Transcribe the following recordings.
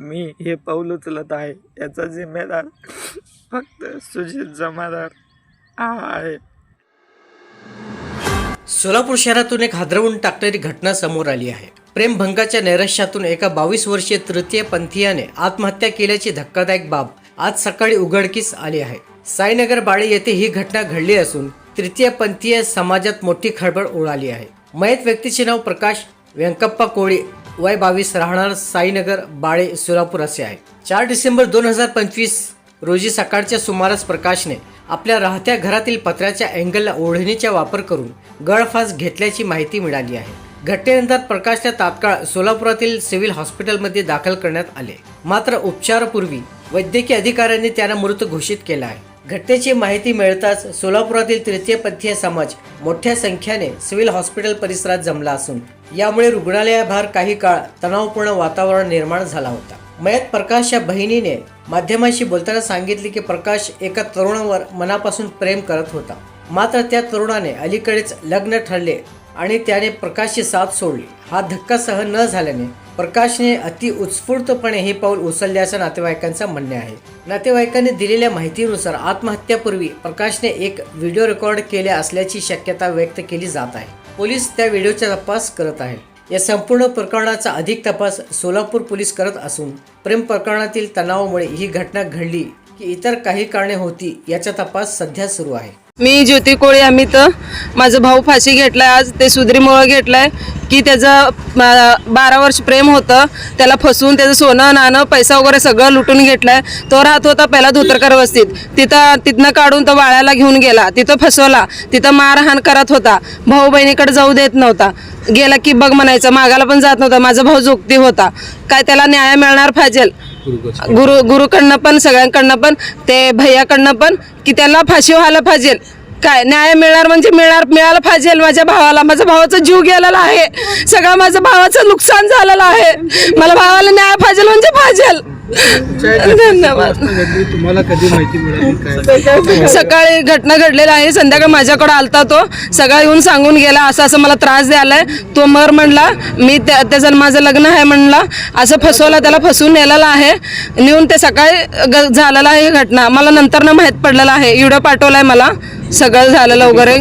मी हे पाऊल उचलत आहे. याचा जिम्मेदार फक्त सुजित जमादार हा आहे. सोलापूर शहरातून एक हादरवून टाकणारी घटना समोर आली आहे. प्रेमभंगाच्या नैराश्यातून एका बावीस वर्षीय तृतीय पंथीयाने आत्महत्या केल्याची धक्कादायक बाब आज सकाळी उघडकीस आली आहे. साईनगर बाळे येथे ही घटना घडली असून तृतीय पंथीय समाजात मोठी खळबळ उडाली आहे. मयत व्यक्तीचे नाव प्रकाश व्यंकप्पा कोळी वय बावीस राहणार साईनगर बाळे सोलापूर असे आहे. चार डिसेंबर दोन हजार पंचवीस रोजी सकाळच्या सुमारास प्रकाशने आपल्या राहत्या घरातील पत्र्याच्या अँगलला ओढणीचा वापर करून गळफास घेतल्याची माहिती मिळाली आहे. घटनेनंतर प्रकाशला तात्काळ सोलापुरातील सिव्हिल हॉस्पिटलमध्ये दाखल करण्यात आले. मात्र उपचारापूर्वी वैद्यकीय अधिकाऱ्यांनी त्यांना मृत घोषित केला आहे. घटनेची माहिती मिळताच सोलापुरातील तृतीयपंथीय समाज मोठ्या संख्येने सिव्हिल हॉस्पिटल परिसरात जमला असून यामुळे रुग्णालयाबाहेर काही काळ तणावपूर्ण वातावरण निर्माण झाला होता. मयत प्रकाशच्या बहिणीने माध्यमांशी बोलताना सांगितले की प्रकाश एका तरुणावर मनापासून प्रेम करत होता. मात्र त्या तरुणाने अलीकडेच लग्न ठरले आणि त्याने प्रकाशची साथ सोडली. हा धक्का सहन न झाल्याने प्रकाशने अति उत्स्फूर्तपणे हे पाऊल उचलल्याचं नातेवाईकांचं म्हणणे आहे. नातेवाईकांनी दिलेल्या माहितीनुसार आत्महत्यापूर्वी प्रकाशने एक व्हिडिओ रेकॉर्ड केले असल्याची शक्यता व्यक्त केली जात आहे. पोलीस त्या व्हिडिओचा तपास करत आहेत या संपूर्ण प्रकरणाचा अधिक तपास सोलापूर पोलीस करत असून प्रेम प्रकरणातील तणावामुळे ही घटना घडली की इतर काही कारणे होती याचा तपास सध्या सुरू आहे. मी ज्योती कोळी अमित. माझं भाऊ फाशी घेतलाय आज ते सुधरीमुळं घेतलाय. की त्याचं बारा वर्ष प्रेम होतं त्याला फसवून त्याचं सोनं नाणं पैसा वगैरे सगळं लुटून घेतलाय. तो राहत होता पहिला धोतरकर वस्तीत. तिथं तिथनं काढून तो वाळ्याला घेऊन गेला. तिथं फसवला. तिथं मारहाण करत होता. भाऊ बहिणीकडे जाऊ देत नव्हता. गेला की बघ म्हणायचं मागायला पण जात नव्हता. माझा भाऊ जोगती होता. काय त्याला न्याय मिळणार पाहिजे गुरु गुरुकडनं पण सगळ्यांकडनं पण ते भैयाकडनं पण की त्याला फाशी व्हायला पाहिजे काय न्याय मिळणार म्हणजे मिळणार मिळायला पाहिजे माझ्या भावाला. माझ्या भावाचा जीव गेलेला आहे. सगळं माझं भावाचं नुकसान झालेलं आहे. मला भावाला न्याय पाहिजे म्हणजे पाहिजे. धन्यवाद. तुम्हाला कधी माहिती मिळाली सकाळी घटना घडलेला आहे संध्याकाळी माझ्याकडे आलता तो. सगळा येऊन सांगून गेला असं असं मला त्रास द्यायलाय. तो मर म्हणला मी त्या त्याचं माझं लग्न आहे म्हणला. असं फसवलं त्याला फसवून नेलेलं आहे. नेऊन ते सकाळी ग- आहे घटना. मला नंतर ना माहीत पडलेलं आहे. एवढं पाठवलाय मला. सगळं झालेलं वगैरे.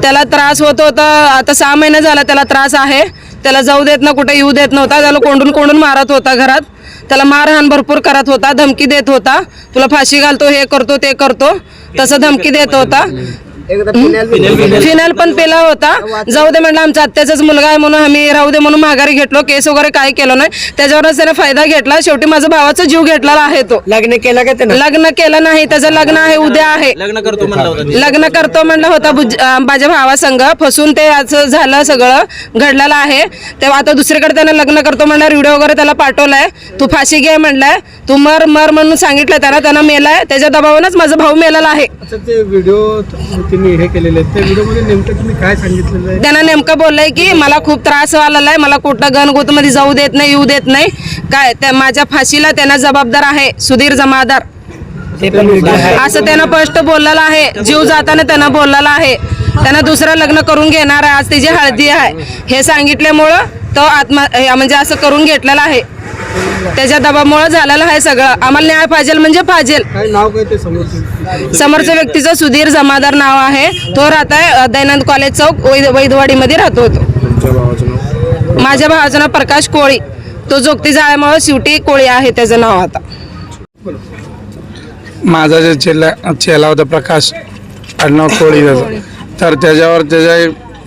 त्याला त्रास होत होता. आता सहा महिने झाला त्याला त्रास आहे. त्याला जाऊ देत ना कुठे येऊ देत नव्हता. त्याला कोंडून कोंडून मारत होता घरात. त्याला मारहाण भरपूर करत होता धमकी देत होता. तुला फाशी घालतो हे करतो ते करतो. तसं धमकी देत होता. फिनाल पण पेला होता. जाऊ दे म्हणलं आमचा आत्याचाच मुलगा आहे म्हणून आम्ही राहू दे म्हणून माघारी घेतलो केस वगैरे काय केलं नाही. त्याच्यावरच त्याने फायदा घेतला. शेवटी माझा भावाचा जीव घेतलेला आहे तो. लग्न केलं का त्यानं? लग्न केलं नाही. त्याचं लग्न आहे उद्या आहे. लग्न करतो म्हणला होता लग्न करतो म्हणलं होता बुज- अं, माझ्या भावासंग. फसून ते असं झालं सगळं घडलेलं आहे. तेव्हा आता दुसरीकडे त्यानं लग्न करतो म्हणल्यावर व्हिडिओ वगैरे त्याला पाठवलाय. तू फाशी घे म्हणलाय. तू मर मर म्हणून सांगितलं त्याला त्यानं मेलाय. त्याच्या दबावानच माझा भाऊ मेलेला आहे. अच्छा ते व्हिडिओ तुम्ही हे केलेले आहेत. त्या व्हिडिओमध्ये नेमकं तुम्ही काय सांगितलेलं आहे? त्यानं नेमकं बोललंय की मला खूप त्रास व्हायला आहे मला कुठं गणगोत मध्ये जाऊ देत नाही येऊ देत नाही. काय त्या माझ्या फाशीला त्यांना जबाबदार आहे सुधीर जमादार. असं त्यानं स्पष्ट बोललेलं आहे. जीव जाताना त्यानं बोललेलं आहे. त्यानं दुसरं लग्न करून घेणार आहे आज त्याची हळदी आहे. हे सांगितल्यामुळं तो आत्मा म्हणजे असं करून घेतलेलं आहे. त्याच्या दबामुळं झालेलं आहे सगळं. आम्हाला न्याय पाहिजे म्हणजे पाहिजे. काय नाव काय ते समोर समोरच्या व्यक्तीचं सुधीर जमादार नाव आहे. तो राहत आहे दयानंद कॉलेज चौक वैद वैदवाडीमध्ये राहतो तो. तुमच्या भावाचं नाव? माझ्या भावाचं नाव प्रकाश कोळी. तो जोगती जाळ्यामुळे शिवटी कोळी आहे त्याचं नाव आता. माझा जे चेला चेला होता प्रकाश आडनाव कोळी त्याचं. तर त्याच्यावर त्याच्या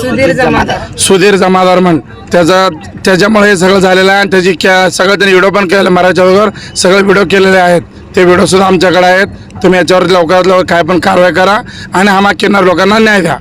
सुधीर जमादार. सुधीर जमादार म्हण. त्याचा त्याच्यामुळे हे सगळं झालेलं आहे आणि त्याची क्या सगळं त्यांनी व्हिडिओ पण केलेलं मराठीच्या वगैरे सगळे व्हिडिओ केलेले आहेत. ते व्हिडिओसुद्धा आमच्याकडे आहेत. तुम्ही याच्यावर लवकरात लवकर काय पण कारवाई करा आणि हा किनार लोकांना न्याय द्या.